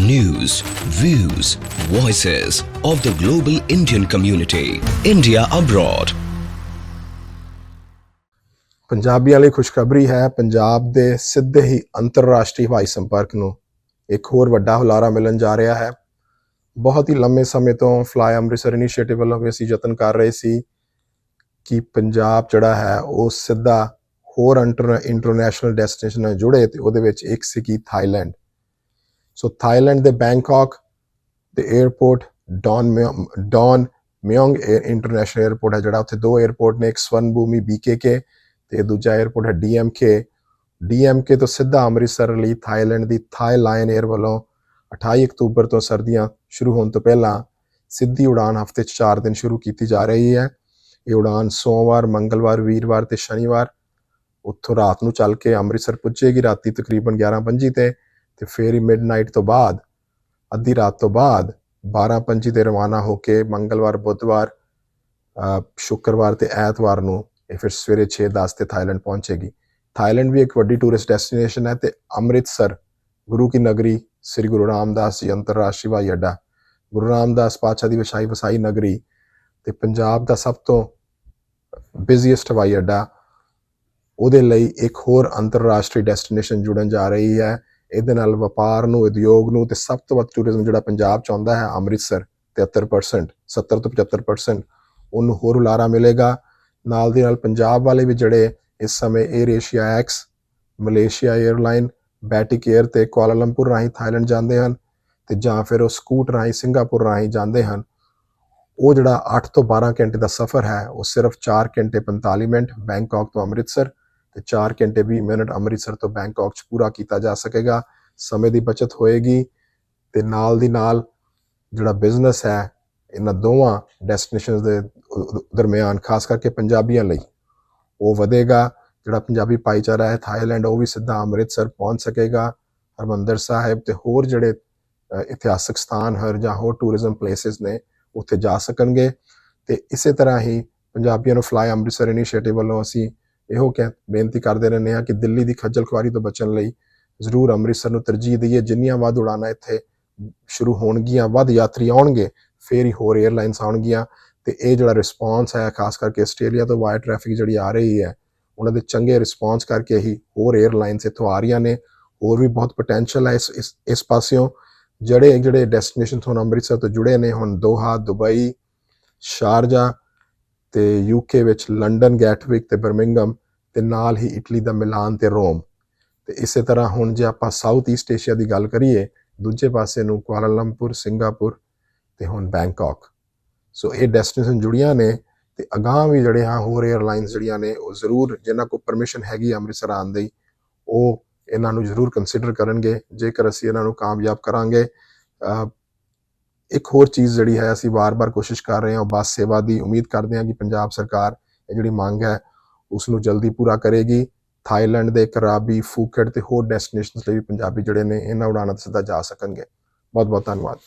news, views, voices of the global Indian community. India abroad. ਪੰਜਾਬੀਆਂ ਲਈ ਖੁਸ਼ਖਬਰੀ ਹੈ ਪੰਜਾਬ ਦੇ ਸਿੱਧੇ ਹੀ ਅੰਤਰਰਾਸ਼ਟਰੀ ਹਵਾਈ ਸੰਪਰਕ ਨੂੰ ਇੱਕ ਹੋਰ ਵੱਡਾ ਹੁਲਾਰਾ ਮਿਲਣ ਜਾ ਰਿਹਾ ਹੈ ਬਹੁਤ ਹੀ ਲੰਮੇ ਸਮੇਂ ਤੋਂ ਫਲਾਈ ਅੰਮ੍ਰਿਤਸਰ ਇਨੀਸ਼ੀਏਟਿਵ ਵੱਲੋਂ ਵੀ ਅਸੀਂ ਯਤਨ ਕਰ ਰਹੇ ਸੀ ਕਿ ਪੰਜਾਬ ਜਿਹੜਾ ਹੈ ਉਹ ਸਿੱਧਾ ਹੋਰ ਇੰਟਰਨੈਸ਼ਨਲ ਡੈਸਟੀਨੇਸ਼ਨ ਨਾਲ ਜੁੜੇ ਤੇ ਉਹਦੇ ਵਿੱਚ ਇੱਕ ਸੀ ਕਿ ਥਾਈਲੈਂਡ ਸੋ ਥਾਈਲੈਂਡ ਦੇ ਬੈਂਕਾਕ ਦੇ airport Don Don Mueang international airport ਹੈ ਜਿਹੜਾ ਉੱਥੇ ਦੋ 에어ਪੋਰਟ ਨੇ ਇੱਕ ਸਵਨਭੂਮੀ BKK ਤੇ ਦੂਜਾ 에어ਪੋਰਟ ਹੈ DMK DMK ਤੋਂ ਸਿੱਧਾ ਅੰਮ੍ਰਿਤਸਰ ਲਈ ਥਾਈਲੈਂਡ ਦੀ ਥਾਈ ਲਾਈਨ 에ਅਰ ਵੱਲੋਂ 28 ਅਕਤੂਬਰ ਤੋਂ ਸਰਦੀਆਂ ਸ਼ੁਰੂ ਹੋਣ ਤੋਂ ਪਹਿਲਾਂ ਸਿੱਧੀ ਉਡਾਨ ਹਫ਼ਤੇ 'ਚ 4 ਦਿਨ ਸ਼ੁਰੂ ਕੀਤੀ ਜਾ ਰਹੀ ਹੈ ਇਹ ਉਡਾਨ ਸੋਮਵਾਰ ਮੰਗਲਵਾਰ ਵੀਰਵਾਰ ਤੇ ਸ਼ਨੀਵਾਰ ਉੱਥੋਂ ਰਾਤ ਨੂੰ ਚੱਲ ਕੇ ਅੰਮ੍ਰਿਤਸਰ ਪੁੱਜੇਗੀ ਰਾਤੀ ਤਕਰੀਬਨ 11:25 ਤੇ ਤੇ ਫਿਰ ਹੀ ਮਿਡਨਾਈਟ ਤੋਂ ਬਾਅਦ, ਅੱਧੀ ਰਾਤ ਤੋਂ ਬਾਅਦ 12:25 ਤੇ ਰਵਾਨਾ ਹੋ ਕੇ ਮੰਗਲਵਾਰ, ਬੁੱਧਵਾਰ ਸ਼ੁੱਕਰਵਾਰ ਤੇ ਐਤਵਾਰ ਨੂੰ ਇਹ ਫਿਰ ਸਵੇਰੇ 6:10 ਤੇ ਥਾਈਲੈਂਡ ਪਹੁੰਚੇਗੀ। ਥਾਈਲੈਂਡ ਵੀ ਇੱਕ ਵੱਡੀ ਟੂਰਿਸਟ ਡੈਸਟੀਨੇਸ਼ਨ ਹੈ ਤੇ ਅੰਮ੍ਰਿਤਸਰ, ਗੁਰੂ ਕੀ ਨਗਰੀ, ਸ੍ਰੀ ਗੁਰੂ ਰਾਮਦਾਸ ਜੀ ਅੰਤਰਰਾਸ਼ਟਰੀ ਹਵਾਈ ਅੱਡਾ, ਗੁਰੂ ਰਾਮਦਾਸ ਪਾਤਸ਼ਾਹ ਦੀ ਵਸਾਈ ਵਸਾਈ ਨਗਰੀ ਤੇ ਪੰਜਾਬ ਦਾ ਸਭ ਤੋਂ ਬਿਜ਼ੀਐਸਟ ਹਵਾਈ ਅੱਡਾ, ਉਹਦੇ ਲਈ ਇੱਕ ਹੋਰ ਅੰਤਰਰਾਸ਼ਟਰੀ ਡੈਸਟੀਨੇਸ਼ਨ ਜੁੜਨ ਜਾ ਰਹੀ ਹੈ। ਇਹਦੇ ਨਾਲ ਵਪਾਰ ਨੂੰ, ਉਦਯੋਗ ਨੂੰ ਤੇ ਸਭ ਤੋਂ ਵੱਧ ਟੂਰਿਜ਼ਮ ਜਿਹੜਾ ਪੰਜਾਬ ਚ ਆਉਂਦਾ ਹੈ, ਅੰਮ੍ਰਿਤਸਰ 73% 70 ਤੋਂ 75% ਉਹਨੂੰ ਹੋਰ ਉਲਾਰਾ ਮਿਲੇਗਾ। ਨਾਲ ਦੇ ਨਾਲ ਪੰਜਾਬ ਵਾਲੇ ਵੀ ਜਿਹੜੇ ਇਸ ਸਮੇਂ Air Asia X Malaysia airline Batik Air ਤੇ ਕੁਆਲਾਲੰਪੁਰ ਰਾਹੀਂ ਥਾਈਲੈਂਡ ਜਾਂਦੇ ਹਨ ਤੇ ਜਾਂ ਫਿਰ ਉਹ ਸਕੂਟ ਰਾਹੀਂ ਸਿੰਗਾਪੁਰ ਰਾਹੀਂ ਜਾਂਦੇ ਹਨ। ਉਹ ਜਿਹੜਾ 8 ਤੋਂ 12 ਘੰਟੇ ਦਾ ਸਫ਼ਰ ਹੈ, ਉਹ ਸਿਰਫ 4 ਘੰਟੇ 45 ਮਿੰਟ ਬੈਂਕਾਕ ਤੋਂ ਅੰਮ੍ਰਿਤਸਰ ਤੇ 4 ਘੰਟੇ 20 ਮਿੰਟ ਅੰਮ੍ਰਿਤਸਰ ਤੋਂ ਬੈਂਕਾਕ ਚ ਪੂਰਾ ਕੀਤਾ ਜਾ ਸਕੇਗਾ। ਸਮੇਂ ਦੀ ਬਚਤ ਹੋਏਗੀ ਤੇ ਨਾਲ ਦੀ ਨਾਲ ਜਿਹੜਾ ਬਿਜ਼ਨਸ ਹੈ ਇਹਨਾਂ ਦੋਵਾਂ ਡੈਸਟੀਨੇਸ਼ਨਸ ਦੇ ਦਰਮਿਆਨ ਖਾਸ ਕਰਕੇ ਪੰਜਾਬੀਆਂ ਲਈ ਉਹ ਵਧੇਗਾ। ਜਿਹੜਾ ਪੰਜਾਬੀ ਭਾਈਚਾਰਾ ਹੈ ਥਾਈਲੈਂਡ ਉਹ ਵੀ ਸਿੱਧਾ ਅੰਮ੍ਰਿਤਸਰ ਪਹੁੰਚ ਸਕੇਗਾ। ਹਰਮੰਦਰ ਸਾਹਿਬ ਤੇ ਹੋਰ ਜਿਹੜੇ ਅਹ, ਇਤਿਹਾਸਕ ਸਥਾਨ ਹਰ ਜਾਂ ਹੋਰ ਟੂਰਿਜ਼ਮ ਪਲੇਸਿਸ ਨੇ ਉੱਥੇ ਜਾ ਸਕਣਗੇ। ਤੇ ਇਸੇ ਤਰ੍ਹਾਂ ਹੀ ਪੰਜਾਬੀਆਂ ਨੂੰ ਫਲਾਈ ਅੰਮ੍ਰਿਤਸਰ ਇਨੀਸ਼ੀਏਟਿਵ ਵੱਲੋਂ ਅਸੀਂ ਇਹੋ ਕਹਿ ਬੇਨਤੀ ਕਰਦੇ ਰਹਿੰਦੇ ਹਾਂ ਕਿ ਦਿੱਲੀ ਦੀ ਖੱਜਲ ਖੁਆਰੀ ਤੋਂ ਬਚਣ ਲਈ ਜ਼ਰੂਰ ਅੰਮ੍ਰਿਤਸਰ ਨੂੰ ਤਰਜੀਹ ਦਈਏ। ਜਿੰਨੀਆਂ ਵੱਧ ਉਡਾਨਾਂ ਇੱਥੇ ਸ਼ੁਰੂ ਹੋਣਗੀਆਂ, ਵੱਧ ਯਾਤਰੀ ਆਉਣਗੇ, ਫੇਰ ਹੀ ਹੋਰ 에ਅਰਲਾਈਨਸ ਆਉਣਗੀਆਂ ਤੇ ਇਹ ਜਿਹੜਾ ਰਿਸਪਾਂਸ ਹੈ ਖਾਸ ਕਰਕੇ ਆਸਟ੍ਰੇਲੀਆ ਤੋਂ ਵਾਇਰ ਟ੍ਰੈਫਿਕ ਜਿਹੜੀ ਆ ਰਹੀ ਹੈ, ਉਹਨਾਂ ਦੇ ਚੰਗੇ ਰਿਸਪਾਂਸ ਕਰਕੇ ਹੀ ਹੋਰ 에ਅਰਲਾਈਨਸ ਇੱਥੋਂ ਆ ਰਹੀਆਂ ਨੇ। ਹੋਰ ਵੀ ਬਹੁਤ ਪੋਟੈਂਸ਼ੀਅਲ ਹੈ ਇਸ ਇਸ ਪਾਸਿਓਂ। ਜਿਹੜੇ ਜਿਹੜੇ ਡੈਸਟੀਨੇਸ਼ਨ ਹੁਣ ਅੰਮ੍ਰਿਤਸਰ ਤੋਂ ਜੁੜੇ ਨੇ, ਹੁਣ ਦੋਹਾ, ਦੁਬਈ, ਸ਼ਾਰਜਾ ਤੇ ਯੂਕੇ ਵਿੱਚ ਲੰਡਨ, ਗੈਟਵਿਕ ਤੇ ਬਰਮਿੰਗਮ ਤੇ ਨਾਲ ਹੀ ਇਟਲੀ ਦਾ ਮਿਲਾਨ ਤੇ ਰੋਮ। ਤੇ ਇਸੇ ਤਰ੍ਹਾਂ ਹੁਣ ਜੇ ਆਪਾਂ ਸਾਊਥ ਈਸਟ ਏਸ਼ੀਆ ਦੀ ਗੱਲ ਕਰੀਏ, ਦੂਜੇ ਪਾਸੇ ਨੂੰ ਕੁਆਲਾਲੰਪੁਰ, ਸਿੰਗਾਪੁਰ ਤੇ ਹੁਣ ਬੈਂਕਾਕ। ਸੋ ਇਹ ਡੈਸਟੀਨੇਸ਼ਨ ਜੁੜੀਆਂ ਨੇ ਤੇ ਅਗਾਂਹ ਵੀ ਜਿਹੜੇ ਆ ਹੋਰ 에ਅਰਲਾਈਨਸ ਜਿਹੜੀਆਂ ਨੇ, ਉਹ ਜ਼ਰੂਰ ਜਿਨ੍ਹਾਂ ਕੋਲ ਪਰਮਿਸ਼ਨ ਹੈਗੀ ਅੰਮ੍ਰਿਤਸਰ ਆਉਣ ਦੀ, ਉਹ ਇਹਨਾਂ ਨੂੰ ਜ਼ਰੂਰ ਕੰਸੀਡਰ ਕਰਨਗੇ। ਜੇਕਰ ਅਸੀਂ ਇਹਨਾਂ ਨੂੰ ਕਾਮਯਾਬ ਕਰਾਂਗੇ ਇੱਕ ਹੋਰ ਚੀਜ਼ ਜਿਹੜੀ ਹੈ, ਅਸੀਂ ਵਾਰ-ਵਾਰ ਕੋਸ਼ਿਸ਼ ਕਰ ਰਹੇ ਹਾਂ, ਉਹ ਬੱਸ ਸੇਵਾ ਦੀ ਉਮੀਦ ਕਰਦੇ ਹਾਂ ਕਿ ਪੰਜਾਬ ਸਰਕਾਰ ਇਹ ਜਿਹੜੀ ਮੰਗ ਹੈ ਉਸ ਨੂੰ ਜਲਦੀ ਪੂਰਾ ਕਰੇਗੀ। ਥਾਈਲੈਂਡ ਦੇ ਕਰਾਬੀ ਫੂਕਟ ਤੇ ਹੋਰ ਡੈਸਟੀਨੇਸ਼ਨਸ ਲਈ ਵੀ ਪੰਜਾਬੀ ਜਿਹੜੇ ਨੇ, ਇਹਨਾਂ ਉਡਾਣਾਂ ਤੇ ਸਿੱਧਾ ਜਾ ਸਕਣਗੇ। ਬਹੁਤ ਬਹੁਤ ਧੰਨਵਾਦ।